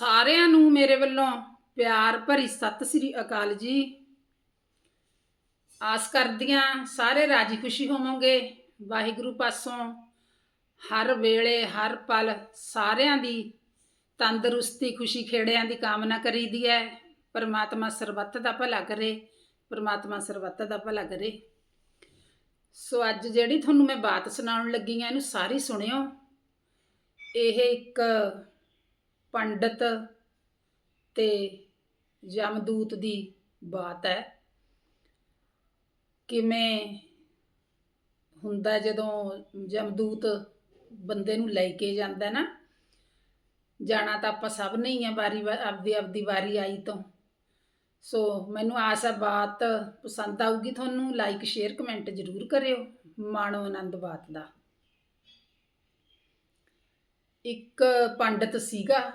ਸਾਰਿਆਂ ਨੂੰ ਮੇਰੇ ਵੱਲੋਂ ਪਿਆਰ ਭਰੀ ਸਤਿ ਸ੍ਰੀ ਅਕਾਲ ਜੀ। ਆਸ ਕਰਦੀਆਂ ਸਾਰੇ ਰਾਜੀ ਖੁਸ਼ੀ ਹੋਵੋਗੇ। ਵਾਹਿਗੁਰੂ ਪਾਸੋਂ ਹਰ ਵੇਲੇ ਹਰ ਪਲ ਸਾਰਿਆਂ ਦੀ ਤੰਦਰੁਸਤੀ, ਖੁਸ਼ੀ ਖੇੜਿਆਂ ਦੀ ਕਾਮਨਾ ਕਰੀਦੀ ਹੈ। ਪਰਮਾਤਮਾ ਸਰਬੱਤ ਦਾ ਭਲਾ ਕਰੇ, ਪਰਮਾਤਮਾ ਸਰਬੱਤ ਦਾ ਭਲਾ ਕਰੇ। ਸੋ ਅੱਜ ਜਿਹੜੀ ਤੁਹਾਨੂੰ ਮੈਂ ਬਾਤ ਸੁਣਾਉਣ ਲੱਗੀ ਆ ਇਹਨੂੰ ਸਾਰੀ ਸੁਣਿਓ। ਇਹ ਇੱਕ ਪੰਡਤ ਤੇ ਯਮਦੂਤ ਦੀ ਬਾਤ ਹੈ ਕਿਵੇਂ ਹੁੰਦਾ ਜਦੋਂ ਯਮਦੂਤ ਬੰਦੇ ਨੂੰ ਲੈ ਕੇ ਜਾਂਦਾ ਨਾ, ਜਾਣਾ ਤਾਂ ਆਪਾਂ ਸਭ ਨੇ ਹੀ ਆ ਵਾਰੀ ਵਾ- ਆਪਦੀ ਆਪਦੀ ਵਾਰੀ ਆਈ ਤੋਂ। ਸੋ ਮੈਨੂੰ ਆਸ ਹੈ ਬਾਤ ਪਸੰਦ ਆਊਗੀ ਤੁਹਾਨੂੰ ਲਾਈਕ ਸ਼ੇਅਰ ਕਮੈਂਟ ਜ਼ਰੂਰ ਕਰਿਓ। ਮਾਣੋ ਆਨੰਦ ਬਾਤ ਦਾ। ਇੱਕ ਪੰਡਤ ਸੀਗਾ।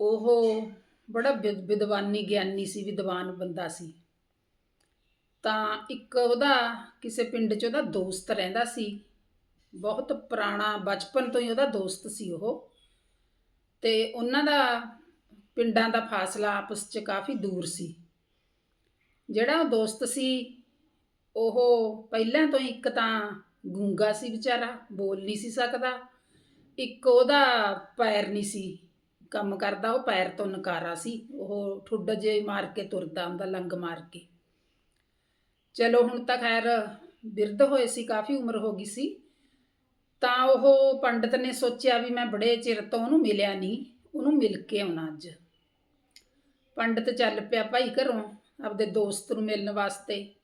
ਉਹ ਬੜਾ ਵਿਦ- ਵਿਦਵਾਨੀ ਗਿਆਨੀ ਸੀ, ਵਿਦਵਾਨ ਬੰਦਾ ਸੀ। ਤਾਂ ਇੱਕ ਉਹਦਾ, ਕਿਸੇ ਪਿੰਡ 'ਚ ਉਹਦਾ ਦੋਸਤ ਰਹਿੰਦਾ ਸੀ। ਬਹੁਤ ਪੁਰਾਣਾ, ਬਚਪਨ ਤੋਂ ਹੀ ਉਹਦਾ ਦੋਸਤ ਸੀ ਉਹ। ਤੇ ਉਹਨਾਂ ਦਾ, ਪਿੰਡਾਂ ਦਾ ਫਾਸਲਾ ਆਪਸ 'ਚ ਕਾਫੀ ਦੂਰ ਸੀ। ਜਿਹੜਾ ਉਹ ਦੋਸਤ ਸੀ, ਉਹ ਪਹਿਲਾਂ ਤੋਂ ਹੀ ਇੱਕ ਤਾਂ ਗੂੰਗਾ ਸੀ ਵਿਚਾਰਾ, ਬੋਲ ਨਹੀਂ ਸੀ ਸਕਦਾ। ਇੱਕ ਉਹਦਾ ਪੈਰ ਨਹੀਂ ਸੀ, ਕੰਮ ਕਰਦਾ, ਉਹ ਪੈਰ ਤੋਂ ਨਕਾਰਾ ਸੀ। ਉਹ ਠੁੱਡ ਜੇ ਮਾਰ ਕੇ ਤੁਰਦਾ ਹੁੰਦਾ ਲੰਗ ਮਾਰ ਕੇ। ਚਲੋ, ਹੁਣ ਤਾਂ ਖੈਰ ਬਿਰਧ ਹੋਏ ਸੀ, ਕਾਫੀ ਉਮਰ ਹੋ ਗਈ ਸੀ। ਤਾਂ ਉਹ ਪੰਡਤ ਨੇ ਸੋਚਿਆ ਵੀ ਮੈਂ ਬੜੇ ਚਿਰ ਤੋਂ ਉਹਨੂੰ ਮਿਲਿਆ ਨਹੀਂ, ਉਹਨੂੰ ਮਿਲ ਕੇ ਆਉਣਾ ਅੱਜ। ਪੰਡਤ ਚੱਲ ਪਿਆ ਭਾਈ ਘਰੋਂ, ਆਪਦੇ ਦੋਸਤ ਨੂੰ ਮਿਲਣ ਵਾਸਤੇ।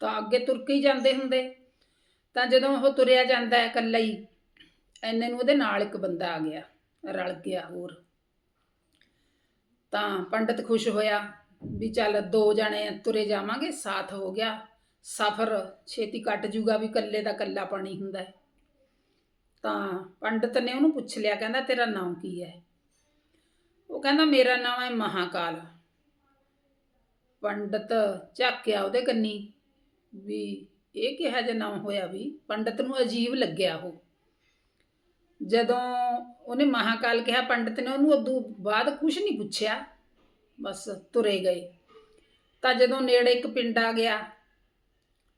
ਤਾਂ ਅੱਗੇ ਤੁਰ ਕੇ ਹੀ ਜਾਂਦੇ ਹੁੰਦੇ। ਤਾਂ ਜਦੋਂ ਉਹ ਤੁਰਿਆ ਜਾਂਦਾ ਹੈ ਇਕੱਲਾ ਹੀ ਐਨੇ ਨੂੰ ਉਹਦੇ ਨਾਲ ਇੱਕ ਬੰਦਾ ਆ ਗਿਆ, ਰਲ ਗਿਆ ਹੋਰ। ਤਾਂ ਪੰਡਤ ਖੁਸ਼ ਹੋਇਆ ਵੀ ਚੱਲ ਦੋ ਜਣੇ ਤੁਰੇ ਜਾਵਾਂਗੇ, ਸਾਥ ਹੋ ਗਿਆ। ਸਫ਼ਰ ਛੇਤੀ ਕੱਟ ਜੂਗਾ ਵੀ ਇਕੱਲੇ ਦਾ ਇਕੱਲਾ ਪਾਣੀ ਹੁੰਦਾ ਹੈ। ਤਾਂ ਪੰਡਤ ਨੇ ਉਹਨੂੰ ਪੁੱਛ ਲਿਆ, ਕਹਿੰਦਾ ਤੇਰਾ ਨਾਮ ਕੀ ਹੈ? ਉਹ ਕਹਿੰਦਾ ਮੇਰਾ ਨਾਮ ਹੈ ਮਹਾਕਾਲ। ਪੰਡਤ ਝਾਕਿਆ ਉਹਦੇ ਕੰਨੀ ਵੀ ਇਹ ਕਿਹਾ ਜਿਹਾ ਨਾਮ ਹੋਇਆ ਵੀ ਪੰਡਤ ਨੂੰ ਅਜੀਬ ਲੱਗਿਆ ਉਹ। ਜਦੋਂ ਉਹਨੇ ਮਹਾਕਾਲ ਕਿਹਾ, ਪੰਡਤ ਨੇ ਉਹਨੂੰ ਉਦੋਂ ਬਾਅਦ ਕੁਝ ਨਹੀਂ ਪੁੱਛਿਆ, ਬਸ ਤੁਰੇ ਗਏ। ਤਾਂ ਜਦੋਂ ਨੇੜੇ ਇੱਕ ਪਿੰਡ ਆ ਗਿਆ,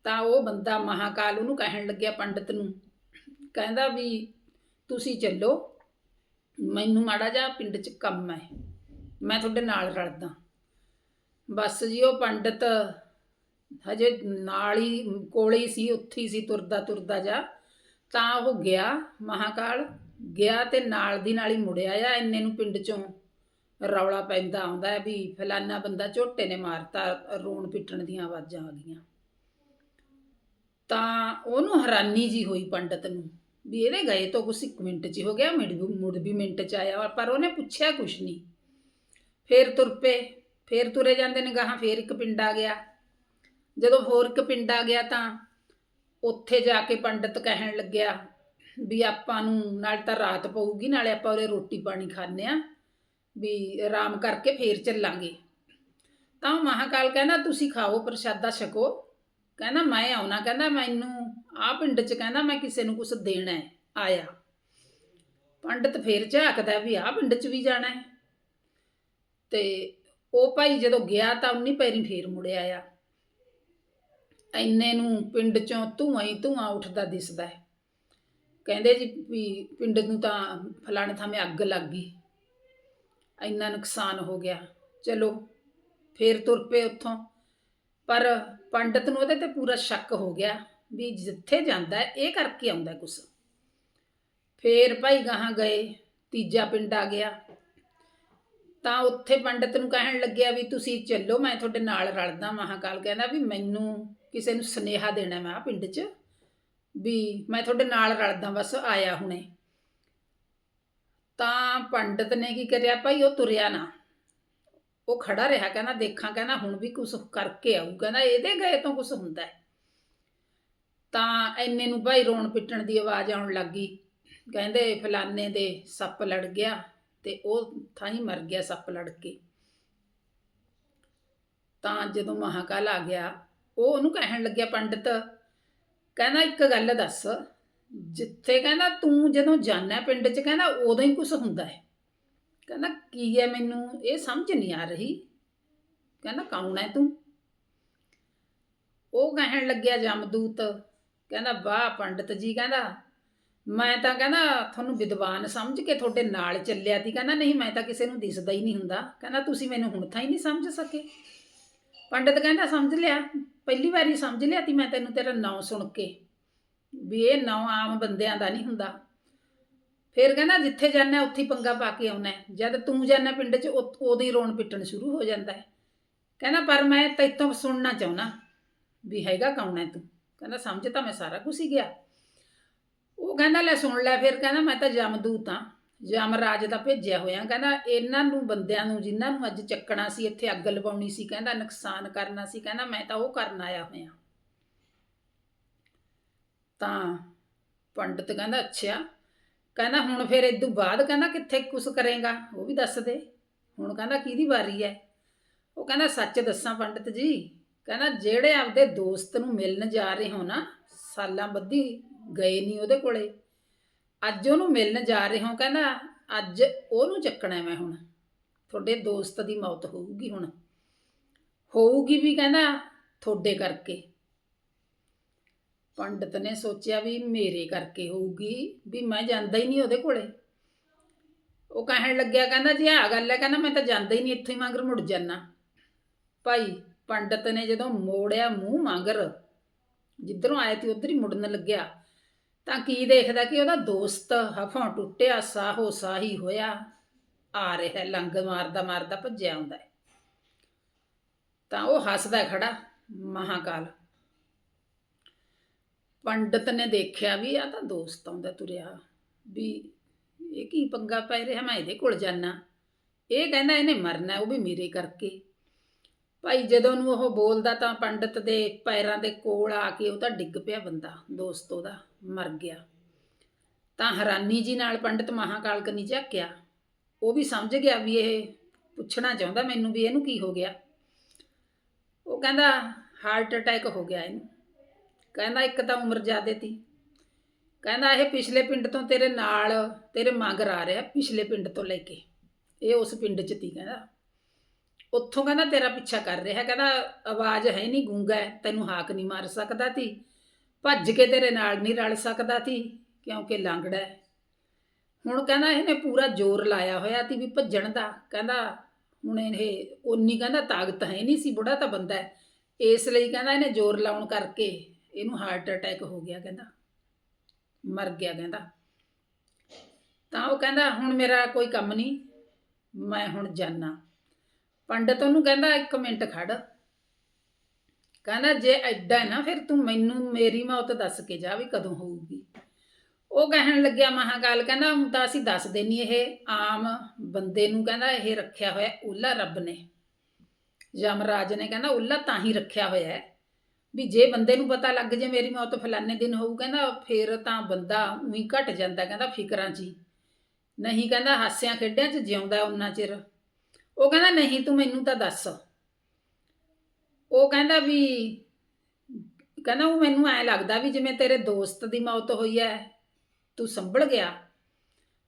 ਤਾਂ ਉਹ ਬੰਦਾ ਮਹਾਕਾਲ ਉਹਨੂੰ ਕਹਿਣ ਲੱਗਿਆ ਪੰਡਤ ਨੂੰ, ਕਹਿੰਦਾ ਵੀ ਤੁਸੀਂ ਚੱਲੋ, ਮੈਨੂੰ ਮਾੜਾ ਜਿਹਾ ਪਿੰਡ 'ਚ ਕੰਮ ਹੈ, ਮੈਂ ਤੁਹਾਡੇ ਨਾਲ ਰਲਦਾ। ਬਸ ਜੀ, ਉਹ ਪੰਡਤ ਹਜੇ ਨਾਲ ਹੀ, ਕੋਲੇ ਹੀ ਸੀ, ਉੱਥੇ ਹੀ ਸੀ ਤੁਰਦਾ ਤੁਰਦਾ ਜਾ ਤਾਂ ਉਹ ਗਿਆ, ਮਹਾਕਾਲ। ਗਿਆ ਤੇ ਨਾਲ ਦੀ ਨਾਲ ਹੀ ਮੁੜਿਆ ਆ ਇੰਨੇ ਨੂੰ ਪਿੰਡ ਚੋਂ। ਰੌਲਾ ਪੈਂਦਾ ਆਉਂਦਾ ਹੈ ਵੀ ਫਲਾਨਾ ਬੰਦਾ ਝੋਟੇ ਨੇ ਮਾਰਤਾ, ਰੋਣ ਪਿੱਟਣ ਦੀਆਂ ਆਵਾਜ਼ਾਂ ਆ ਗਈਆਂ। ਤਾਂ ਉਹਨੂੰ ਹੈਰਾਨੀ ਜੀ ਹੋਈ ਪੰਡਤ ਨੂੰ ਵੀ ਇਹਦੇ ਗਏ ਤੋਂ ਕੁਛ ਇੱਕ ਮਿੰਟ 'ਚ ਹੀ ਹੋ ਗਿਆ, ਮੁੜ ਵੀ ਮੁੜ ਵੀ ਮਿੰਟ 'ਚ ਆਇਆ ਪਰ ਉਹਨੇ ਪੁੱਛਿਆ ਕੁਛ ਨਹੀਂ। ਫੇਰ ਤੁਰ ਪਏ, ਫੇਰ ਤੁਰੇ ਜਾਂਦੇ ਨੇ ਗਾਹਾਂ, ਫੇਰ ਇੱਕ ਪਿੰਡ ਆ ਗਿਆ। ਜਦੋਂ ਹੋਰ ਇੱਕ ਪਿੰਡ ਆ ਗਿਆ ਤਾਂ ਉੱਥੇ ਜਾ ਕੇ ਪੰਡਤ ਕਹਿਣ ਲੱਗਿਆ ਵੀ ਆਪਾਂ ਨੂੰ ਨਾਲ ਤਾਂ ਰਾਤ ਪਊਗੀ, ਨਾਲੇ ਆਪਾਂ ਉਹਦੇ ਰੋਟੀ ਪਾਣੀ ਖਾਣੇ ਆ, ਵੀ ਆਰਾਮ ਕਰਕੇ ਫੇਰ ਚੱਲਾਂਗੇ। ਤਾਂ ਉਹ ਮਹਾਕਾਲ ਕਹਿੰਦਾ, ਤੁਸੀਂ ਖਾਓ, ਪ੍ਰਸ਼ਾਦਾ ਛਕੋ। ਕਹਿੰਦਾ, ਮੈਂ ਆਉਣਾ। ਕਹਿੰਦਾ, ਮੈਨੂੰ ਆ ਪਿੰਡ 'ਚ ਕਹਿੰਦਾ, ਮੈਂ ਕਿਸੇ ਨੂੰ ਕੁਝ ਦੇਣਾ ਹੈ, ਆਇਆ। ਪੰਡਤ ਫੇਰ ਝਾਕਦਾ ਵੀ ਆ ਪਿੰਡ 'ਚ ਵੀ ਜਾਣਾ ਹੈ। ਤੇ ਉਹ ਭਾਈ ਜਦੋਂ ਗਿਆ ਤਾਂ ਉਨੀ ਪੈਰੀ ਫੇਰ ਮੁੜਿਆ ਆ ਐਨੇ ਨੂੰ ਪਿੰਡ 'ਚੋਂ ਧੂਆਂ ਹੀ ਧੂਆਂ ਉੱਠਦਾ ਦਿਸਦਾ ਹੈ। ਕਹਿੰਦੇ ਜੀ ਵੀ ਪਿੰਡ ਨੂੰ ਤਾਂ ਫਲਾਣੇ ਥਾਵੇਂ ਅੱਗ ਲੱਗ ਗਈ। ਇੰਨਾ ਨੁਕਸਾਨ ਹੋ ਗਿਆ। ਚਲੋ, ਫੇਰ ਤੁਰ ਪਏ ਉੱਥੋਂ। ਪਰ ਪੰਡਤ ਨੂੰ ਉਹਦੇ ਤੇ ਪੂਰਾ ਸ਼ੱਕ ਹੋ ਗਿਆ ਵੀ ਜਿੱਥੇ ਜਾਂਦਾ ਇਹ ਕਰਕੇ ਆਉਂਦਾ ਕੁਛ। ਫੇਰ ਭਾਈ ਗਾਹਾਂ ਗਏ, ਤੀਜਾ ਪਿੰਡ ਆ ਗਿਆ। ਤਾਂ ਉੱਥੇ ਪੰਡਤ ਨੂੰ ਕਹਿਣ ਲੱਗਿਆ ਵੀ ਤੁਸੀਂ ਚੱਲੋ, ਮੈਂ ਤੁਹਾਡੇ ਨਾਲ ਰਲਦਾ ਮਹਾਕਾਲ ਕਹਿੰਦਾ ਵੀ ਮੈਨੂੰ ਕਿਸੇ ਨੂੰ ਸੁਨੇਹਾ ਦੇਣਾ ਮੈਂ ਆ ਪਿੰਡ 'ਚ ਵੀ ਮੈਂ ਤੁਹਾਡੇ ਨਾਲ ਰਲਦਾ ਬਸ ਆਇਆ ਹੁਣੇ। ਤਾਂ ਪੰਡਤ ਨੇ ਕੀ ਕਰਿਆ ਭਾਈ? ਉਹ ਤੁਰਿਆ ਨਾ। ਉਹ ਖੜਾ ਰਿਹਾ, ਕਹਿੰਦਾ ਦੇਖਾਂ, ਕਹਿੰਦਾ ਹੁਣ ਵੀ ਕੁਝ ਕਰਕੇ ਆਊ। ਕਹਿੰਦਾ ਇਹਦੇ ਗਏ ਤੋਂ ਕੁਝ ਹੁੰਦਾ ਹੈ। ਤਾਂ ਐਨੇ ਨੂੰ ਭਾਈ ਰੋਣ ਪਿੱਟਣ ਦੀ ਆਵਾਜ਼ ਆਉਣ ਲੱਗੀ ਕਹਿੰਦੇ ਫਲਾਨੇ ਦੇ ਸੱਪ ਲੜ ਗਿਆ ਤੇ ਉਹ ਥਾਂ ਹੀ ਮਰ ਗਿਆ ਸੱਪ ਲੜ ਕੇ। ਤਾਂ ਜਦੋਂ ਮਹਾਕਾਲ ਆ ਗਿਆ ਉਹ ਉਹਨੂੰ ਕਹਿਣ ਲੱਗਿਆ ਪੰਡਤ, ਕਹਿੰਦਾ ਇੱਕ ਗੱਲ ਦੱਸ, ਜਿੱਥੇ ਕਹਿੰਦਾ ਤੂੰ ਜਦੋਂ ਜਾਣਾ ਪਿੰਡ 'ਚ, ਕਹਿੰਦਾ ਉਦੋਂ ਹੀ ਕੁਝ ਹੁੰਦਾ ਹੈ। ਕਹਿੰਦਾ ਕੀ ਹੈ ਮੈਨੂੰ, ਇਹ ਸਮਝ ਨਹੀਂ ਆ ਰਹੀ। ਕਹਿੰਦਾ ਕੌਣ ਹੈ ਤੂੰ? ਉਹ ਕਹਿਣ ਲੱਗਿਆ ਜਮਦੂਤ, ਕਹਿੰਦਾ ਵਾਹ ਪੰਡਤ ਜੀ, ਕਹਿੰਦਾ ਮੈਂ ਤਾਂ ਕਹਿੰਦਾ ਤੁਹਾਨੂੰ ਵਿਦਵਾਨ ਸਮਝ ਕੇ ਤੁਹਾਡੇ ਨਾਲ ਚੱਲਿਆ ਤੀ ਕਹਿੰਦਾ ਨਹੀਂ, ਮੈਂ ਤਾਂ ਕਿਸੇ ਨੂੰ ਦਿਸਦਾ ਹੀ ਨਹੀਂ ਹੁੰਦਾ। ਕਹਿੰਦਾ ਤੁਸੀਂ ਮੈਨੂੰ ਹੁਣ ਥਾਂ ਹੀ ਨਹੀਂ ਸਮਝ ਸਕੇ। ਪੰਡਤ ਕਹਿੰਦਾ ਸਮਝ ਲਿਆ। ਪਹਿਲੀ ਵਾਰੀ ਸਮਝ ਲਿਆ ਤੀ ਮੈਂ ਤੈਨੂੰ ਤੇਰਾ ਨਾਂ ਸੁਣ ਕੇ ਵੀ ਇਹ ਨਾਂ ਆਮ ਬੰਦਿਆਂ ਦਾ ਨਹੀਂ ਹੁੰਦਾ। ਫਿਰ ਕਹਿੰਦਾ, ਜਿੱਥੇ ਜਾਣਾ ਉੱਥੇ ਪੰਗਾ ਪਾ ਕੇ ਆਉਣਾ ਜਦ ਤੂੰ ਜਾਣਾ ਪਿੰਡ 'ਚ ਉਦ- ਉਦੋਂ ਹੀ ਰੋਣ ਪਿੱਟਣ ਸ਼ੁਰੂ ਹੋ ਜਾਂਦਾ ਹੈ। ਕਹਿੰਦਾ, ਪਰ ਮੈਂ ਤੈਥੋਂ ਸੁਣਨਾ ਚਾਹੁੰਨਾ ਵੀ ਹੈਗਾ ਕੌਣ ਹੈ ਤੂੰ? ਕਹਿੰਦਾ, ਸਮਝ ਤਾਂ ਮੈਂ ਸਾਰਾ ਕੁਝ ਹੀ ਗਿਆ। ਉਹ ਕਹਿੰਦਾ, ਲੈ ਸੁਣ ਲੈ। ਫਿਰ ਕਹਿੰਦਾ, ਮੈਂ ਤਾਂ ਜਮਦੂਤ ਹਾਂ। ਜਮਰਾਜ ਦਾ ਭੇਜਿਆ ਹੋਇਆ, ਕਹਿੰਦਾ ਇਹਨਾਂ ਨੂੰ, ਬੰਦਿਆਂ ਨੂੰ, ਜਿਨ੍ਹਾਂ ਨੂੰ ਅੱਜ ਚੱਕਣਾ ਸੀ, ਇੱਥੇ ਅੱਗ ਲਵਾਉਣੀ ਸੀ, ਕਹਿੰਦਾ ਨੁਕਸਾਨ ਕਰਨਾ ਸੀ, ਕਹਿੰਦਾ ਮੈਂ ਤਾਂ ਉਹ ਕਰਨ ਆਇਆ ਹੋਇਆ। ਤਾਂ ਪੰਡਤ ਕਹਿੰਦਾ, ਅੱਛਾ। ਕਹਿੰਦਾ ਹੁਣ ਫਿਰ ਇਦੋਂ ਬਾਅਦ ਕਹਿੰਦਾ ਕਿੱਥੇ ਕੁਛ ਕਰੇਗਾ, ਉਹ ਵੀ ਦੱਸ ਦੇ। ਹੁਣ ਕਹਿੰਦਾ ਕਿਹਦੀ ਵਾਰੀ ਹੈ ਉਹ ਕਹਿੰਦਾ, ਸੱਚ ਦੱਸਾਂ ਪੰਡਤ ਜੀ, ਕਹਿੰਦਾ ਜਿਹੜੇ ਆਪਦੇ ਦੋਸਤ ਨੂੰ ਮਿਲਣ ਜਾ ਰਹੇ ਹੋ ਨਾ, ਸਾਲਾਂ ਬੱਧੀ ਗਏ ਨਹੀਂ ਉਹਦੇ ਕੋਲੇ। ਅੱਜ ਉਹਨੂੰ ਮਿਲਣ ਜਾ ਰਹੇ ਹੋ, ਕਹਿੰਦਾ ਅੱਜ ਉਹਨੂੰ ਚੱਕਣਾ ਮੈਂ ਹੁਣ। ਤੁਹਾਡੇ ਦੋਸਤ ਦੀ ਮੌਤ ਹੋਊਗੀ ਹੁਣ। ਹੋਊਗੀ ਵੀ ਕਹਿੰਦਾ ਤੁਹਾਡੇ ਕਰਕੇ। ਪੰਡਤ ਨੇ ਸੋਚਿਆ ਵੀ ਮੇਰੇ ਕਰਕੇ ਹੋਊਗੀ, ਵੀ ਮੈਂ ਜਾਂਦਾ ਹੀ ਨਹੀਂ ਉਹਦੇ ਕੋਲੇ। ਉਹ ਕਹਿਣ ਲੱਗਿਆ, ਕਹਿੰਦਾ ਜੀ ਆ ਗੱਲ ਹੈ, ਕਹਿੰਦਾ ਮੈਂ ਤਾਂ ਜਾਂਦਾ ਹੀ ਨਹੀਂ, ਇੱਥੋਂ ਹੀ ਮਗਰ ਮੁੜ ਜਾਨਾ। ਭਾਈ, ਪੰਡਤ ਨੇ ਜਦੋਂ ਮੋੜਿਆ ਮੂੰਹ ਮਗਰ, ਜਿੱਧਰੋਂ ਆਇਆ ਸੀ, ਉਧਰ ਹੀ ਮੁੜਨ ਲੱਗਿਆ। ਤਾਂ ਕੀ ਦੇਖਦਾ ਕਿ ਉਹਦਾ ਦੋਸਤ ਹਫੋਂ ਟੁੱਟਿਆ, ਸਾਹੋ ਸਾਹੀ ਹੋਇਆ, ਆ ਰਿਹਾ, ਲੰਗ ਮਾਰਦਾ ਮਾਰਦਾ ਭੱਜਿਆ ਆਉਂਦਾ ਹੈ। ਤਾਂ ਉਹ ਹੱਸਦਾ ਖੜਾ, ਮਹਾਕਾਲ। ਪੰਡਤ ਨੇ ਦੇਖਿਆ ਵੀ ਆ ਤਾਂ ਦੋਸਤ ਆਉਂਦਾ ਤੁਰਿਆ, ਵੀ ਇਹ ਕੀ ਪੰਗਾ ਪੈ ਰਿਹਾ, ਮੈਂ ਇਹਦੇ ਕੋਲ ਜਾਣਾ ਇਹ ਕਹਿੰਦਾ ਇਹਨੇ ਮਰਨਾ, ਉਹ ਵੀ ਮੇਰੇ ਕਰਕੇ। ਭਾਈ ਜਦੋਂ ਨੂੰ ਉਹ ਬੋਲਦਾ ਤਾਂ ਪੰਡਤ ਦੇ ਪੈਰਾਂ ਦੇ ਕੋਲ ਆ ਕੇ ਉਹ ਤਾਂ ਡਿੱਗ ਪਿਆ ਬੰਦਾ, ਦੋਸਤ ਉਹਦਾ। ਮਰ ਗਿਆ। ਤਾਂ ਹੈਰਾਨੀ ਜੀ ਨਾਲ ਪੰਡਿਤ ਮਹਾਕਾਲ ਕਨੀ ਝਾਕਿਆ। ਉਹ ਵੀ ਸਮਝ ਗਿਆ ਵੀ ਇਹ ਪੁੱਛਣਾ ਚਾਹੁੰਦਾ ਮੈਨੂੰ ਵੀ ਇਹਨੂੰ ਕੀ ਹੋ ਗਿਆ। ਉਹ ਕਹਿੰਦਾ ਹਾਰਟ ਅਟੈਕ ਹੋ ਗਿਆ ਇਹਨੂੰ। ਕਹਿੰਦਾ ਇੱਕ ਤਾਂ ਉਮਰ ਜ਼ਿਆਦੇ ਤੀ। ਕਹਿੰਦਾ ਇਹ ਪਿਛਲੇ ਪਿੰਡ ਤੋਂ ਤੇਰੇ ਨਾਲ ਤੇਰੇ ਮਗਰ ਆ ਰਿਹਾ ਪਿਛਲੇ ਪਿੰਡ ਤੋਂ ਲੈ ਕੇ। ਇਹ ਉਸ ਪਿੰਡ 'ਚ ਤੀ। ਕਹਿੰਦਾ। ਉੱਥੋਂ ਕਹਿੰਦਾ ਤੇਰਾ ਪਿੱਛਾ ਕਰ ਰਿਹਾ। ਕਹਿੰਦਾ ਆਵਾਜ਼ ਹੈ ਨਹੀਂ ਗੂੰਗਾ ਹੈ, ਤੈਨੂੰ ਹਾਕ ਨਹੀਂ ਮਾਰ ਸਕਦਾ ਤੀ। ਭੱਜ ਕੇ ਤੇਰੇ ਨਾਲ ਨਹੀਂ ਰਲ ਸਕਦਾ ਸੀ, ਕਿਉਂਕਿ ਲੰਗੜਾ ਹੈ। ਹੁਣ ਕਹਿੰਦਾ ਇਹਨੇ ਪੂਰਾ ਜ਼ੋਰ ਲਾਇਆ ਹੋਇਆ ਤੀ ਵੀ ਭੱਜਣ ਦਾ। ਕਹਿੰਦਾ ਹੁਣ ਇਹ ਉਨੀ ਕਹਿੰਦਾ ਤਾਕਤ ਹੈ ਨਹੀਂ ਸੀ, ਬੁੜਾ ਤਾਂ ਬੰਦਾ ਹੈ। ਇਸ ਲਈ ਕਹਿੰਦਾ ਇਹਨੇ ਜ਼ੋਰ ਲਾਉਣ ਕਰਕੇ ਇਹਨੂੰ ਹਾਰਟ ਅਟੈਕ ਹੋ ਗਿਆ ਕਹਿੰਦਾ। ਮਰ ਗਿਆ ਕਹਿੰਦਾ। ਤਾਂ ਉਹ ਕਹਿੰਦਾ ਹੁਣ ਮੇਰਾ ਕੋਈ ਕੰਮ ਨਹੀਂ, ਮੈਂ ਹੁਣ ਜਾਣਾ ਪੰਡਤ ਉਹਨੂੰ ਕਹਿੰਦਾ ਇੱਕ ਮਿੰਟ ਖੜ। ਕਹਿੰਦਾ ਜੇ ਐਡਾ ਹੈ ਨਾ, ਫਿਰ ਤੂੰ ਮੈਨੂੰ, ਮੇਰੀ ਮੌਤ ਦੱਸ ਕੇ ਜਾ ਵੀ ਕਦੋਂ ਹੋਊਗੀ। ਉਹ ਕਹਿਣ ਲੱਗਿਆ ਮਹਾਕਾਲ, ਕਹਿੰਦਾ ਹੁਣ ਤਾਂ ਅਸੀਂ ਦੱਸ ਨਹੀਂ ਇਹ ਆਮ ਬੰਦੇ ਨੂੰ, ਕਹਿੰਦਾ ਇਹ ਰੱਖਿਆ ਹੋਇਆ ਉੱਲਾ ਰੱਬ ਨੇ। ਯਮਰਾਜ ਨੇ ਕਹਿੰਦਾ ਉੱਲਾ ਤਾਂ ਹੀ ਰੱਖਿਆ ਹੋਇਆ ਹੈ। ਵੀ ਜੇ ਬੰਦੇ ਨੂੰ ਪਤਾ ਲੱਗ ਜੇ ਮੇਰੀ ਮੌਤ ਫਲਾਣੇ ਦਿਨ ਹੋਊ, ਕਹਿੰਦਾ ਫਿਰ ਤਾਂ ਬੰਦਾ ਉਹੀ ਘਟ ਜਾਂਦਾ, ਕਹਿੰਦਾ ਫਿਕਰਾਂ 'ਚ ਹੀ। ਨਹੀਂ ਕਹਿੰਦਾ ਹਾਸਿਆਂ ਖੇਡਿਆਂ 'ਚ ਜਿਉਂਦਾ ਉਹਨਾਂ ਚਿਰ। ਉਹ ਕਹਿੰਦਾ ਨਹੀਂ, ਤੂੰ ਮੈਨੂੰ ਤਾਂ ਦੱਸ। ਉਹ ਕਹਿੰਦਾ ਵੀ, ਕਹਿੰਦਾ ਉਹ ਮੈਨੂੰ ਐ ਲੱਗਦਾ ਵੀ ਜਿਵੇਂ ਤੇਰੇ ਦੋਸਤ ਦੀ ਮੌਤ ਹੋਈ ਐ, ਤੂੰ ਸੰਭਲ ਗਿਆ।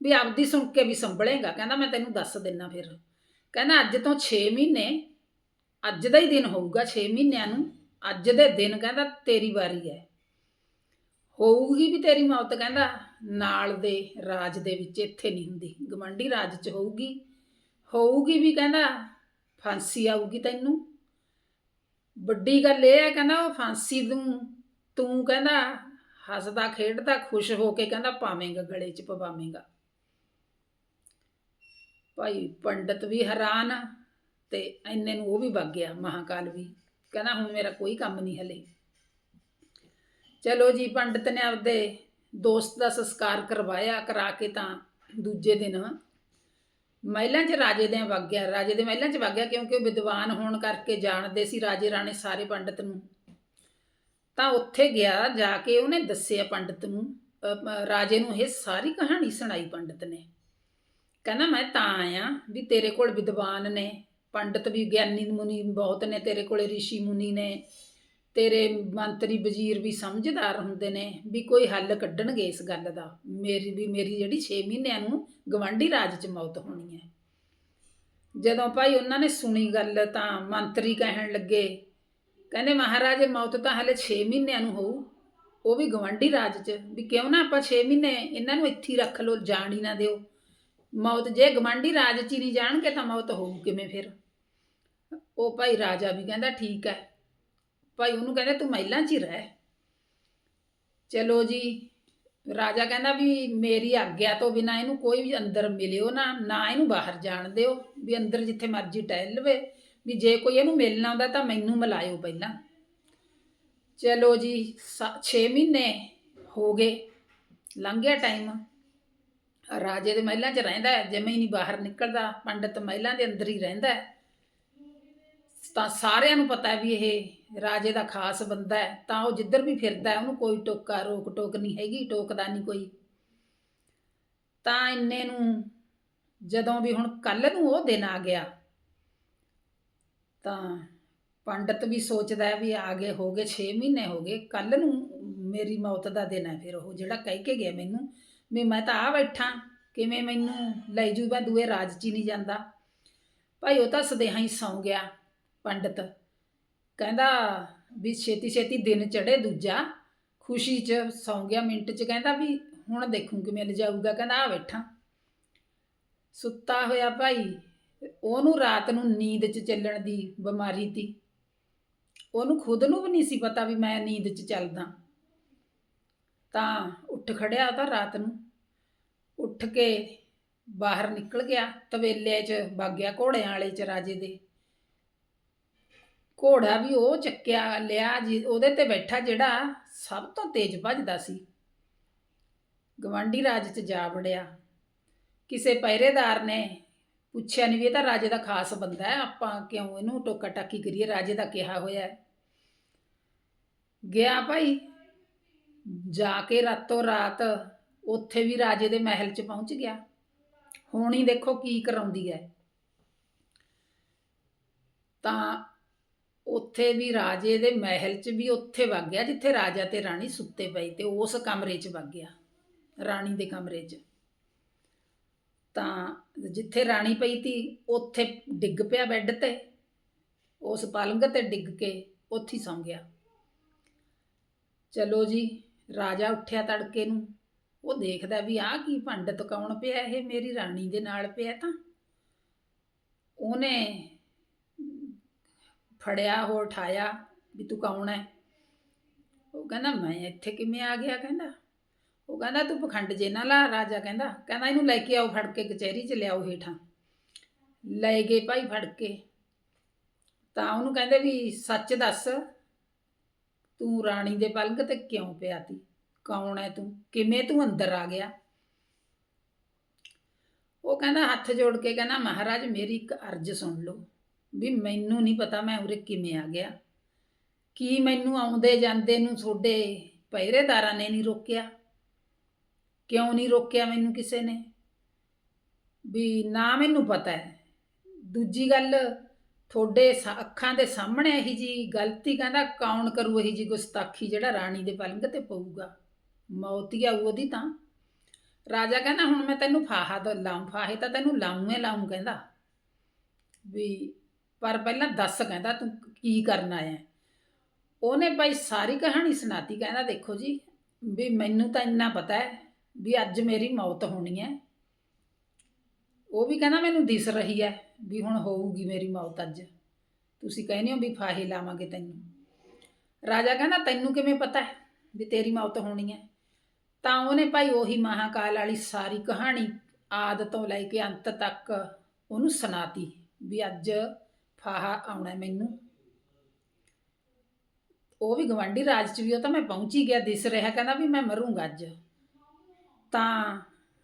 ਵੀ ਆਪਦੀ ਸੁਣ ਕੇ ਵੀ ਸੰਭਲੇਗਾ, ਕਹਿੰਦਾ ਮੈਂ ਤੈਨੂੰ ਦੱਸ ਦਿੰਨਾ ਫਿਰ। ਕਹਿੰਦਾ ਅੱਜ ਤੋਂ 6 ਮਹੀਨੇ, ਅੱਜ ਦਾ ਹੀ ਦਿਨ ਹੋਊਗਾ 6 ਮਹੀਨਿਆਂ ਨੂੰ, ਅੱਜ ਦੇ ਦਿਨ ਕਹਿੰਦਾ ਤੇਰੀ ਵਾਰੀ ਹੈ ਹੋਊਗੀ ਵੀ ਤੇਰੀ ਮੌਤ ਕਹਿੰਦਾ, ਨਾਲ ਦੇ ਰਾਜ ਦੇ ਵਿੱਚ ਇੱਥੇ ਨਹੀਂ ਹੁੰਦੀ ਗਮੰਡੀ ਰਾਜ 'ਚ ਹੋਊਗੀ। ਹੋਊਗੀ ਵੀ ਕਹਿੰਦਾ, ਫਾਂਸੀ ਆਊਗੀ ਤੈਨੂੰ। ਵੱਡੀ ਗੱਲ ਇਹ ਹੈ ਕਹਿੰਦਾ ਉਹ ਫਾਂਸੀ ਨੂੰ ਤੂੰ ਕਹਿੰਦਾ ਹੱਸਦਾ ਖੇਡਦਾ ਖੁਸ਼ ਹੋ ਕੇ ਕਹਿੰਦਾ ਪਾਵੇਂਗਾ, ਗਲੇ 'ਚ ਪਵਾਵੇਂਗਾ। ਭਾਈ ਪੰਡਤ ਵੀ ਹੈਰਾਨ ਤੇ ਐਨੇ ਨੂੰ ਉਹ ਵੀ ਵਗ ਗਿਆ, ਮਹਾਕਾਲ ਵੀ। ਕਹਿੰਦਾ ਹੁਣ ਮੇਰਾ ਕੋਈ ਕੰਮ ਨਹੀਂ ਹਲੇ। ਚਲੋ ਜੀ, ਪੰਡਤ ਨੇ ਆਪਦੇ ਦੋਸਤ ਦਾ ਸੰਸਕਾਰ ਕਰਵਾਇਆ ਕਰਾ ਕੇ ਤਾਂ ਦੂਜੇ ਦਿਨ ਮਹਿਲਾਂ 'ਚ ਰਾਜੇ ਦੇ ਵਗ ਗਿਆ ਰਾਜੇ ਦੇ ਮਹਿਲਾਂ 'ਚ ਵਗ ਗਿਆ ਕਿਉਂਕਿ ਉਹ ਵਿਦਵਾਨ ਹੋਣ ਕਰਕੇ ਜਾਣਦੇ ਸੀ ਰਾਜੇ ਰਾਣੇ ਸਾਰੇ ਪੰਡਤ ਨੂੰ। ਤਾਂ ਉੱਥੇ ਗਿਆ ਜਾ ਕੇ ਉਹਨੇ ਦੱਸਿਆ ਪੰਡਤ ਨੂੰ ਰਾਜੇ ਨੂੰ ਇਹ ਸਾਰੀ ਕਹਾਣੀ ਸੁਣਾਈ ਪੰਡਤ ਨੇ। ਕਹਿੰਦਾ ਮੈਂ ਤਾਂ ਆਇਆ ਵੀ ਤੇਰੇ ਕੋਲ ਵਿਦਵਾਨ ਨੇ, ਪੰਡਤ ਵੀ ਗਿਆਨੀ ਮੁਨੀ ਬਹੁਤ ਨੇ, ਤੇਰੇ ਕੋਲੇ ઋષਿ ਮੁਨੀ ਨੇ ਤੇਰੇ ਮੰਤਰੀ ਵਜ਼ੀਰ ਵੀ ਸਮਝਦਾਰ ਹੁੰਦੇ ਨੇ ਵੀ ਕੋਈ ਹੱਲ ਕੱਢਣਗੇ ਇਸ ਗੱਲ ਦਾ। ਮੇਰੀ ਵੀ ਮੇਰੀ ਜਿਹੜੀ 6 ਮਹੀਨਿਆਂ ਨੂੰ ਗਵਾਂਢੀ ਰਾਜ 'ਚ ਮੌਤ ਹੋਣੀ ਹੈ। ਜਦੋਂ ਭਾਈ ਉਹਨਾਂ ਨੇ ਸੁਣੀ ਗੱਲ ਤਾਂ ਮੰਤਰੀ ਕਹਿਣ ਲੱਗੇ, ਕਹਿੰਦੇ ਮਹਾਰਾਜ ਮੌਤ ਤਾਂ ਹਲੇ 6 ਮਹੀਨਿਆਂ ਨੂੰ ਹੋਊ, ਉਹ ਵੀ ਗਵੰਡੀ ਰਾਜ 'ਚ, ਵੀ ਕਿਉਂ ਨਾ ਆਪਾਂ 6 ਮਹੀਨੇ ਇਹਨਾਂ ਨੂੰ ਇੱਥੇ ਹੀ ਰੱਖ ਲਓ, ਜਾਣ ਹੀ ਨਾ ਦਿਓ। ਮੌਤ ਜੇ ਗਵੰਡੀ ਰਾਜ 'ਚ ਹੀ ਨਹੀਂ ਜਾਣਗੇ ਤਾਂ ਮੌਤ ਹੋਊ ਕਿਵੇਂ ਫਿਰ? ਉਹ ਭਾਈ ਰਾਜਾ ਵੀ ਕਹਿੰਦਾ, ਠੀਕ ਹੈ ਭਾਈ ਉਹਨੂੰ ਕਹਿੰਦੇ ਤੂੰ ਮਹਿਲਾਂ 'ਚ ਹੀ ਰਹਿ। ਚਲੋ ਜੀ, ਰਾਜਾ ਕਹਿੰਦਾ ਵੀ ਮੇਰੀ ਆਗਿਆ ਤੋਂ ਬਿਨਾ ਇਹਨੂੰ ਕੋਈ ਵੀ ਅੰਦਰ ਮਿਲਿਓ ਨਾ ਨਾ ਇਹਨੂੰ ਬਾਹਰ ਜਾਣ ਦਿਓ, ਵੀ ਅੰਦਰ ਜਿੱਥੇ ਮਰਜ਼ੀ ਟਹਿਲ ਲਵੇ, ਵੀ ਜੇ ਕੋਈ ਇਹਨੂੰ ਮਿਲਣਾ ਆਉਂਦਾ ਤਾਂ ਮੈਨੂੰ ਮਿਲਾਇਓ ਪਹਿਲਾਂ। ਚਲੋ ਜੀ 6 ਮਹੀਨੇ ਹੋ ਗਏ, ਲੰਘ ਗਿਆ ਟਾਈਮ ਰਾਜੇ ਦੇ ਮਹਿਲਾਂ 'ਚ ਰਹਿੰਦਾ ਹੈ, ਜਿਵੇਂ ਹੀ ਨਹੀਂ ਬਾਹਰ ਨਿਕਲਦਾ, ਪੰਡਤ ਮਹਿਲਾਂ ਦੇ ਅੰਦਰ ਹੀ ਰਹਿੰਦਾ ਹੈ। ਤਾਂ ਸਾਰਿਆਂ ਨੂੰ ਪਤਾ ਹੈ ਵੀ ਇਹ ਰਾਜੇ ਦਾ ਖਾਸ ਬੰਦਾ ਹੈ, ਤਾਂ ਉਹ ਜਿੱਧਰ ਵੀ ਫਿਰਦਾ ਹੈ, ਉਹਨੂੰ ਕੋਈ ਟੋਕਾ, ਰੋਕ ਟੋਕ ਨਹੀਂ ਹੈਗੀ ਟੋਕਦਾ ਨਹੀਂ ਕੋਈ। ਤਾਂ ਇੰਨੇ ਨੂੰ ਜਦੋਂ ਵੀ ਹੁਣ ਕੱਲ ਨੂੰ ਉਹ ਦਿਨ ਆ ਗਿਆ, ਤਾਂ ਪੰਡਤ ਵੀ ਸੋਚਦਾ ਵੀ ਆ ਗਏ, ਹੋ ਗਏ 6 ਮਹੀਨੇ ਹੋ ਗਏ ਕੱਲ ਨੂੰ ਮੇਰੀ ਮੌਤ ਦਾ ਦਿਨ ਹੈ ਫਿਰ ਉਹ, ਜਿਹੜਾ ਕਹਿ ਕੇ ਗਿਆ ਮੈਨੂੰ ਵੀ ਮੈਂ ਤਾਂ ਆ ਬੈਠਾ, ਕਿਵੇਂ ਮੈਨੂੰ ਲੈ ਜੂ, ਮੈਂ ਦੂਏ ਰਾਜ 'ਚ ਹੀ ਨਹੀਂ ਜਾਂਦਾ। ਭਾਈ ਉਹ ਤਾਂ ਸਦੇਹਾ ਹੀ ਸੌਂ ਗਿਆ। ਪੰਡਤ। ਕਹਿੰਦਾ ਵੀ ਛੇਤੀ ਛੇਤੀ ਦਿਨ ਚੜੇ ਦੂਜਾ, ਖੁਸ਼ੀ 'ਚ ਸੌਂ ਗਿਆ ਮਿੰਟ 'ਚ। ਕਹਿੰਦਾ ਵੀ ਹੁਣ ਦੇਖੂ ਕਿਵੇਂ ਲਿਜਾਊਗਾ। ਕਹਿੰਦਾ ਆ ਬੈਠਾ। ਸੁੱਤਾ ਹੋਇਆ ਭਾਈ, ਉਹਨੂੰ ਰਾਤ ਨੂੰ ਨੀਂਦ 'ਚ ਚੱਲਣ ਦੀ ਬਿਮਾਰੀ ਤੀ। ਉਹਨੂੰ ਖੁਦ ਨੂੰ ਵੀ ਨਹੀਂ ਸੀ ਪਤਾ ਵੀ ਮੈਂ ਨੀਂਦ 'ਚ ਚੱਲਦਾ। ਤਾਂ ਉੱਠ ਖੜਿਆ ਤਾਂ ਰਾਤ ਨੂੰ। ਉੱਠ ਕੇ ਬਾਹਰ ਨਿਕਲ ਗਿਆ। ਤਵੇਲੇ 'ਚ ਬਾਗਿਆ ਘੋੜਿਆਂ ਵਾਲੇ 'ਚ ਰਾਜੇ ਦੇ। ਘੋੜਾ ਵੀ ਉਹ ਚੱਕਿਆ, ਲਿਆ ਜੀ, ਉਹਦੇ ਤੇ ਬੈਠਾ ਜਿਹੜਾ ਸਭ ਤੋਂ ਤੇਜ਼ ਭੱਜਦਾ ਸੀ। ਗਵਾਂਢੀ ਰਾਜ 'ਚ ਜਾ ਵੜਿਆ। ਕਿਸੇ ਪਹਿਰੇਦਾਰ ਨੇ ਪੁੱਛਿਆ ਨਹੀਂ ਵੀ ਇਹ ਤਾਂ ਰਾਜੇ ਦਾ ਖਾਸ ਬੰਦਾ ਹੈ, ਆਪਾਂ ਕਿਉਂ ਇਹਨੂੰ ਟੋਕਾ ਟਾਕੀ ਕਰੀਏ? ਰਾਜੇ ਦਾ ਕਿਹਾ ਹੋਇਆ ਹੈ। ਗਿਆ ਭਾਈ। ਜਾ ਕੇ ਰਾਤੋਂ ਰਾਤ ਉੱਥੇ ਵੀ ਰਾਜੇ ਦੇ ਮਹਿਲ 'ਚ ਪਹੁੰਚ ਗਿਆ। ਹੁਣ ਹੀ ਦੇਖੋ ਕੀ ਕਰਾਉਂਦੀ ਹੈ। ਤਾਂ ਉੱਥੇ ਵੀ ਰਾਜੇ ਦੇ ਮਹਿਲ 'ਚ ਵੀ ਉੱਥੇ ਵਗ ਗਿਆ, ਜਿੱਥੇ ਰਾਜਾ ਤੇ ਰਾਣੀ ਸੁੱਤੇ ਪਏ ਤੇ ਉਸ ਕਮਰੇ 'ਚ ਵਗ ਗਿਆ, ਰਾਣੀ ਦੇ ਕਮਰੇ 'ਚ। ਤਾਂ ਜਿੱਥੇ ਰਾਣੀ ਪਈ ਤੀ, ਉੱਥੇ ਡਿੱਗ ਪਿਆ ਬੈੱਡ ਤੇ, ਉਸ ਪਲੰਗ ਤੇ ਡਿੱਗ ਕੇ ਉੱਥੇ ਹੀ ਸੌਂ ਗਿਆ। ਚਲੋ ਜੀ, ਰਾਜਾ ਉੱਠਿਆ ਤੜਕੇ ਨੂੰ, ਉਹ ਦੇਖਦਾ ਵੀ ਆਹ ਕੀ ਪੰਡਤ ਕੌਣ ਪਿਆ, ਇਹ ਮੇਰੀ ਰਾਣੀ ਦੇ ਨਾਲ ਪਿਆ ਤਾਂ। ਉਹਨੇ ਫੜਿਆ ਉਹ ਉਠਾਇਆ ਵੀ ਤੂੰ ਕੌਣ ਹੈ ਉਹ ਕਹਿੰਦਾ, ਮੈਂ ਇੱਥੇ ਕਿਵੇਂ ਆ ਗਿਆ? ਕਹਿੰਦਾ। ਉਹ ਕਹਿੰਦਾ, ਤੂੰ ਪਖੰਡ ਜੇ ਨਾ ਲਾ, ਰਾਜਾ ਕਹਿੰਦਾ। ਕਹਿੰਦਾ, ਇਹਨੂੰ ਲੈ ਕੇ ਆਓ ਫੜ ਕੇ, ਕਚਹਿਰੀ 'ਚ ਲਿਆਓ ਹੇਠਾਂ। ਲੈ ਗਏ ਭਾਈ ਫੜ ਕੇ। ਤਾਂ ਉਹਨੂੰ ਕਹਿੰਦੇ ਵੀ, ਸੱਚ ਦੱਸ, ਤੂੰ ਰਾਣੀ ਦੇ ਪਲੰਗ ਤੇ ਕਿਉਂ ਪਿਆ ਤੀ? ਕੌਣ ਹੈ ਤੂੰ? ਕਿਵੇਂ ਤੂੰ ਅੰਦਰ ਆ ਗਿਆ? ਉਹ ਕਹਿੰਦਾ, ਹੱਥ ਜੋੜ ਕੇ ਕਹਿੰਦਾ, ਮਹਾਰਾਜ, ਮੇਰੀ ਇੱਕ ਅਰਜ਼ ਸੁਣ ਲਓ। ਵੀ ਮੈਨੂੰ ਨਹੀਂ ਪਤਾ ਮੈਂ ਉਰੇ ਕਿਵੇਂ ਆ ਗਿਆ। ਕੀ ਮੈਨੂੰ ਆਉਂਦੇ ਜਾਂਦੇ ਨੂੰ ਤੁਹਾਡੇ ਪਹਿਰੇਦਾਰਾਂ ਨੇ ਨਹੀਂ ਰੋਕਿਆ? ਕਿਉਂ ਨਹੀਂ ਰੋਕਿਆ ਮੈਨੂੰ ਕਿਸੇ ਨੇ? ਵੀ ਨਾ ਮੈਨੂੰ ਪਤਾ ਹੈ। ਦੂਜੀ ਗੱਲ, ਤੁਹਾਡੇ ਸ- ਅੱਖਾਂ ਦੇ ਸਾਹਮਣੇ ਇਹੀ ਜੀ ਗਲਤੀ ਕਹਿੰਦਾ, ਕੌਣ ਕਰੂ ਇਹੀ ਜੀ ਗੁਸਤਾਖੀ ਜਿਹੜਾ ਰਾਣੀ ਦੇ ਪਲੰਗ ਤੇ ਪਊਗਾ? ਮੌਤ ਹੀ ਆਊ ਉਹਦੀ ਤਾਂ। ਰਾਜਾ ਕਹਿੰਦਾ, ਹੁਣ ਮੈਂ ਤੈਨੂੰ ਫਾਹਾ ਦਾ ਲਾਉਂ ਫਾਹੇ ਤਾਂ ਤੈਨੂੰ ਲਾਉਂ ਹੀ ਲਾਉਂ ਕਹਿੰਦਾ। ਵੀ ਪਰ ਪਹਿਲਾਂ ਦੱਸ ਕਹਿੰਦਾ ਤੂੰ ਕੀ ਕਰਨ ਆਇਆ ਹੈ? ਉਹਨੇ ਭਾਈ ਸਾਰੀ ਕਹਾਣੀ ਸੁਣਾਤੀ, ਕਹਿੰਦਾ ਦੇਖੋ ਜੀ, ਵੀ ਮੈਨੂੰ ਤਾਂ ਇੰਨਾ ਪਤਾ ਹੈ ਵੀ ਅੱਜ ਮੇਰੀ ਮੌਤ ਹੋਣੀ ਹੈ। ਉਹ ਵੀ ਕਹਿੰਦਾ ਮੈਨੂੰ ਦਿਸ ਰਹੀ ਹੈ ਵੀ ਹੁਣ ਹੋਊਗੀ ਮੇਰੀ ਮੌਤ ਅੱਜ। ਤੁਸੀਂ ਕਹਿੰਦੇ ਹੋ ਵੀ ਫਾਹੇ ਲਾਵਾਂਗੇ ਤੈਨੂੰ। ਰਾਜਾ ਕਹਿੰਦਾ ਤੈਨੂੰ ਕਿਵੇਂ ਪਤਾ ਹੈ ਵੀ ਤੇਰੀ ਮੌਤ ਹੋਣੀ ਹੈ? ਤਾਂ ਉਹਨੇ ਭਾਈ ਉਹੀ ਮਹਾਕਾਲ ਵਾਲੀ ਸਾਰੀ ਕਹਾਣੀ ਆਦ ਤੋਂ ਲੈ ਕੇ ਅੰਤ ਤੱਕ ਉਹਨੂੰ ਸੁਣਾਤੀ ਵੀ ਅੱਜ ਫਾਹਾ ਆਉਣਾ ਮੈਨੂੰ। ਉਹ ਵੀ ਗਵੰਡੀ ਰਾਜ ਚ ਵੀ, ਉਹ ਤਾਂ ਮੈਂ ਪਹੁੰਚੀ ਗਿਆ, ਦਿਸ ਰਿਹਾ, ਕਹਿੰਦਾ ਵੀ ਮੈਂ ਮਰੂੰਗਾ ਅੱਜ। ਤਾਂ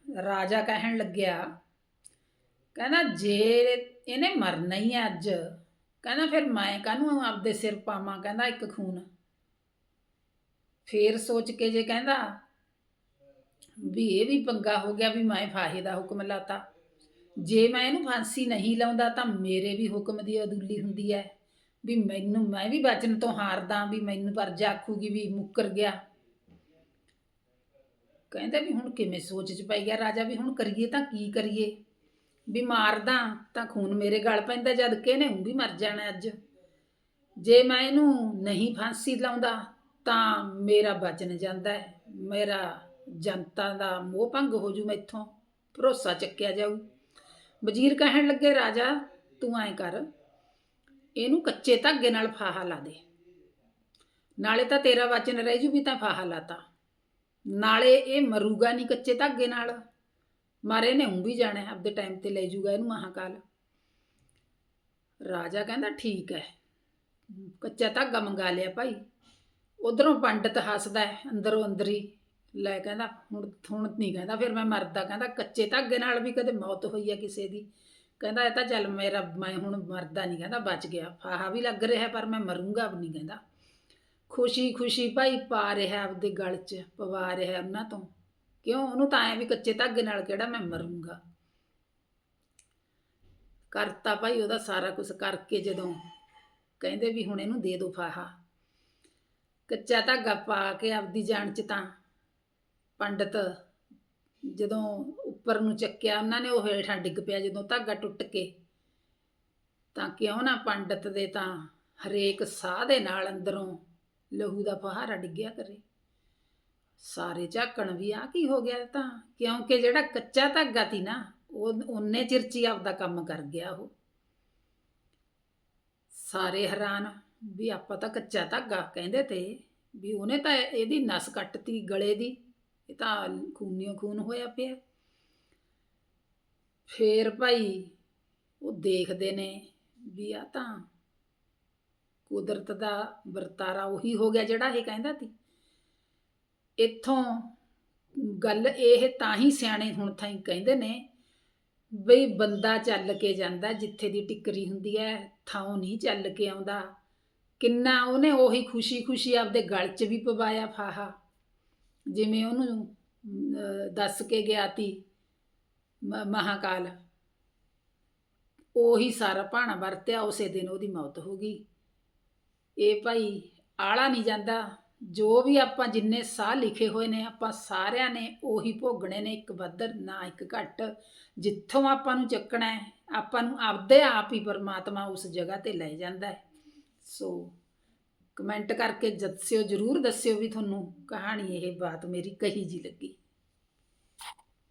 ਰਾਜਾ ਕਹਿਣ ਲੱਗਿਆ, ਕਹਿੰਦਾ ਜੇ ਇਹਨੇ ਮਰਨਾ ਹੀ ਹੈ ਅੱਜ, ਕਹਿੰਦਾ ਫਿਰ ਮੈਂ ਕਾਹਨੂੰ ਆਪਦੇ ਸਿਰ ਪਾਵਾਂ, ਕਹਿੰਦਾ ਇੱਕ ਖੂਨ। ਫੇਰ ਸੋਚ ਕੇ ਜੇ ਕਹਿੰਦਾ ਵੀ ਇਹ ਵੀ ਪੰਗਾ ਹੋ ਗਿਆ ਵੀ ਮੈਂ ਫਾਹੇ ਦਾ ਹੁਕਮ ਲਾਤਾ। ਜੇ ਮੈਂ ਇਹਨੂੰ ਫਾਂਸੀ ਨਹੀਂ ਲਾਉਂਦਾ ਤਾਂ ਮੇਰੇ ਵੀ ਹੁਕਮ ਦੀ ਅਦੂਲੀ ਹੁੰਦੀ ਹੈ। ਵੀ ਮੈਨੂੰ ਮੈਂ ਵੀ ਬਚਨ ਤੋਂ ਹਾਰਦਾ ਵੀ ਮੈਨੂੰ ਪਰਜਾ ਆਖੂਗੀ ਵੀ ਮੁੱਕਰ ਗਿਆ। ਕਹਿੰਦਾ ਵੀ ਹੁਣ ਕਿਵੇਂ ਸੋਚ ਚ ਪਈ ਗਿਆ ਰਾਜਾ ਵੀ ਹੁਣ ਕਰੀਏ ਤਾਂ ਕੀ ਕਰੀਏ? ਵੀ ਮਾਰਦਾ ਤਾਂ ਖੂਨ ਮੇਰੇ ਗਲ ਪੈਂਦਾ ਜਦ ਕਿ ਇਹਨੇ ਵੀ ਮਰ ਜਾਣਾ ਅੱਜ। ਜੇ ਮੈਂ ਇਹਨੂੰ ਨਹੀਂ ਫਾਂਸੀ ਲਾਉਂਦਾ ਤਾਂ ਮੇਰਾ ਬਚਨ ਜਾਂਦਾ ਹੈ। ਮੇਰਾ ਜਨਤਾ ਦਾ ਮੋਹ ਭੰਗ ਹੋ ਜੂ ਮੈਥੋਂ। ਭਰੋਸਾ ਚੱਕਿਆ ਜਾਊ। ਵਜ਼ੀਰ ਕਹਿਣ ਲੱਗੇ ਰਾਜਾ ਤੂੰ ਐਂ ਕਰ ਇਹਨੂੰ ਕੱਚੇ ਧਾਗੇ ਨਾਲ ਫਾਹਾ ਲਾ ਦੇ। ਨਾਲੇ ਤਾਂ ਤੇਰਾ ਵਚਨ ਰਹਿ ਜੂ ਵੀ ਤਾਂ ਫਾਹਾ ਲਾਤਾ। ਨਾਲੇ ਇਹ ਮਰੂਗਾ ਨਹੀਂ ਕੱਚੇ ਧਾਗੇ ਨਾਲ। ਮਾਰੇ ਨੇ ਊਂ ਵੀ ਜਾਣਾ ਆਪਦੇ ਟਾਈਮ ਤੇ ਲੈ ਜੂਗਾ ਇਹਨੂੰ ਮਹਾਕਾਲ। ਰਾਜਾ ਕਹਿੰਦਾ ਠੀਕ ਹੈ ਕੱਚਾ ਧਾਗਾ ਮੰਗਾ ਲਿਆ ਭਾਈ। ਉਧਰੋਂ ਪੰਡਤ ਹੱਸਦਾ ਹੈ, ਅੰਦਰੋਂ ਅੰਦਰ ਹੀ ਲੈ ਕਹਿੰਦਾ, ਹੁਣ ਹੁਣ ਨਹੀਂ ਕਹਿੰਦਾ, ਫਿਰ ਮੈਂ ਮਰਦਾ, ਕਹਿੰਦਾ ਕੱਚੇ ਧਾਗੇ ਨਾਲ ਵੀ ਕਦੇ ਮੌਤ ਹੋਈ ਹੈ ਕਿਸੇ ਦੀ। ਕਹਿੰਦਾ, ਇਹ ਤਾਂ ਚੱਲ ਮੇਰਾ, ਮੈਂ ਹੁਣ ਮਰਦਾ ਨਹੀਂ, ਕਹਿੰਦਾ ਬਚ ਗਿਆ। ਫਾਹਾ ਵੀ ਲੱਗ ਰਿਹਾ, ਪਰ ਮੈਂ ਮਰੂੰਗਾ ਵੀ ਨਹੀਂ, ਕਹਿੰਦਾ। ਖੁਸ਼ੀ ਖੁਸ਼ੀ ਭਾਈ ਪਾ ਰਿਹਾ ਆਪਦੇ ਗਲ 'ਚ, ਪਵਾ ਰਿਹਾ ਉਹਨਾਂ ਤੋਂ। ਕਿਉਂ? ਉਹਨੂੰ ਤਾਂ ਐ ਵੀ ਕੱਚੇ ਧਾਗੇ ਨਾਲ ਕਿਹੜਾ ਮੈਂ ਮਰੂੰਗਾ? ਕਰਤਾ ਭਾਈ ਉਹਦਾ ਸਾਰਾ ਕੁਝ ਕਰਕੇ ਜਦੋਂ ਕਹਿੰਦੇ ਵੀ ਹੁਣ ਇਹਨੂੰ ਦੇ ਦੋ ਫਾਹਾ। ਕੱਚਾ ਧਾਗਾ ਪਾ ਕੇ ਆਪਦੀ ਜਾਨ 'ਚ ਤਾਂ ਪੰਡਤ ਜਦੋਂ ਉੱਪਰ ਨੂੰ ਚੱਕਿਆ, ਉਹਨਾਂ ਨੇ ਉਹ ਹੇਠਾਂ ਡਿੱਗ ਪਿਆ, ਜਦੋਂ ਧਾਗਾ ਟੁੱਟ ਕੇ। ਤਾਂ ਕਿਉਂ ਨਾ ਪੰਡਤ ਦੇ ਤਾਂ ਹਰੇਕ ਸਾਹ ਦੇ ਨਾਲ ਅੰਦਰੋਂ ਲਹੂ ਦਾ ਫਹਾਰਾ ਡਿੱਗਿਆ ਕਰੇ। ਸਾਰੇ ਝਾਕਣ ਵੀ ਆ ਕੀ ਹੋ ਗਿਆ ਤਾਂ, ਕਿਉਂਕਿ ਜਿਹੜਾ ਕੱਚਾ ਧਾਗਾ ਤੀ ਨਾ, ਉਹ ਉਹਨੇ ਚਿਰਚੀ ਆਪਦਾ ਕੰਮ ਕਰ ਗਿਆ ਉਹ। ਸਾਰੇ ਹੈਰਾਨ ਵੀ ਆਪਾਂ ਤਾਂ ਕੱਚਾ ਧਾਗਾ ਕਹਿੰਦੇ ਤੇ, ਵੀ ਉਹਨੇ ਤਾਂ ਇਹਦੀ ਨਸ ਕੱਟਤੀ ਗਲੇ ਦੀ। ਇਹ ਤਾਂ ਖੂਨਿਓ ਖੂਨ ਹੋਇਆ ਪਿਆ। ਫੇਰ ਭਾਈ ਉਹ ਦੇਖਦੇ ਨੇ ਵੀ ਆ ਤਾਂ ਕੁਦਰਤ ਦਾ ਵਰਤਾਰਾ ਉਹੀ ਹੋ ਗਿਆ ਜਿਹੜਾ ਇਹ ਕਹਿੰਦਾ ਸੀ। ਇੱਥੋਂ ਗੱਲ ਇਹ ਤਾਂ ਹੀ ਸਿਆਣੇ ਹੁਣ ਥਾਈ ਕਹਿੰਦੇ ਨੇ ਬਈ ਬੰਦਾ ਚੱਲ ਕੇ ਜਾਂਦਾ ਜਿੱਥੇ ਦੀ ਟਿੱਕਰੀ ਹੁੰਦੀ ਹੈ ਥਾਂ ਨਹੀਂ ਚੱਲ ਕੇ ਆਉਂਦਾ। ਕਿੰਨਾ ਉਹਨੇ ਉਹੀ ਖੁਸ਼ੀ ਖੁਸ਼ੀ ਆਪਦੇ ਗਲ 'ਚ ਵੀ ਪਵਾਇਆ ਫਾਹਾ। ਜਿਵੇਂ ਉਹਨੂੰ ਦੱਸ ਕੇ ਗਿਆ ਤੀ, ਮ- ਮਹਾਕਾਲ। ਉਹੀ ਸਾਰਾ ਭਾਣਾ ਵਰਤਿਆ, ਉਸੇ ਦਿਨ ਉਹਦੀ ਮੌਤ ਹੋ ਗਈ। ਇਹ ਭਾਈ ਆਲਾ ਨਹੀਂ ਜਾਂਦਾ। ਜੋ ਵੀ ਆਪਾਂ ਜਿੰਨੇ ਸਾਹ ਲਿਖੇ ਹੋਏ ਨੇ, ਆਪਾਂ ਸਾਰਿਆਂ ਨੇ ਉਹੀ ਭੋਗਣੇ ਨੇ, ਇੱਕ ਵੱਧ ਨਾ ਇੱਕ ਘੱਟ। ਜਿੱਥੋਂ ਆਪਾਂ ਨੂੰ ਚੱਕਣਾ ਹੈ, ਆਪਾਂ ਨੂੰ ਆਪਦੇ ਆਪ ਹੀ ਪਰਮਾਤਮਾ ਉਸ ਜਗ੍ਹਾ ਤੇ ਲੈ ਜਾਂਦਾ ਹੈ। ਸੋ ਕਮੈਂਟ ਕਰਕੇ ਦੱਸਿਓ ਜਰੂਰ ਦੱਸਿਓ ਵੀ ਤੁਹਾਨੂੰ ਕਹਾਣੀ ਇਹ ਬਾਤ ਮੇਰੀ ਕਹੀ ਜੀ ਲੱਗੀ।